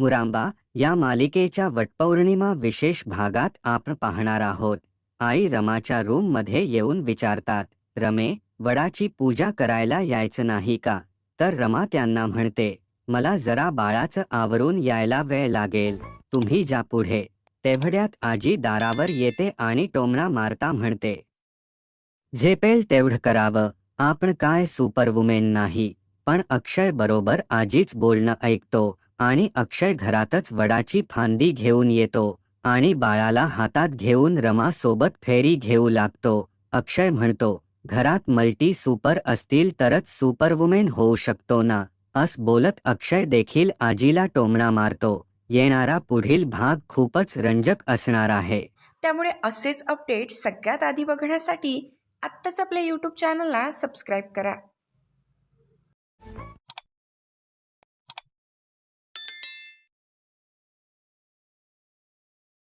मुरांबा या मालिकेच्या वटपौर्णिमा विशेष भागात आपण पाहणार आहोत. आई रमाच्या रूममध्ये येऊन विचारतात रमे वडाची पूजा करायला यायचं नाही का? तर रमा त्यांना म्हणते मला जरा बाळाचं आवरून यायला वेळ लागेल. तुम्ही जा पुढे. तेवढ्यात आजी दारावर येते आणि टोमणा मारता म्हणते झेपेल तेवढं करावं. आपण काय सुपरवुमेन नाही. पण अक्षय बरोबर आजीच बोलणं ऐकतो. आणि अक्षय घरातच वडाची फांदी घेऊन येतो आणि बाळाला हातात घेऊन रमा सोबत फेरी घेऊ लागतो. अक्षय म्हणतो घरात मल्टी सुपर असतील तरच सुपरवुमेन होऊ शकतो ना? अस बोलत अक्षय देखील आजीला टोमणा मारतो. येणारा पुढील भाग खूपच रंजक असणार आहे. त्यामुळे असेच अपडेट सगळ्यात आधी बघण्यासाठी आत्ताच आपल्या यूट्यूब चॅनलला सबस्क्राईब करा.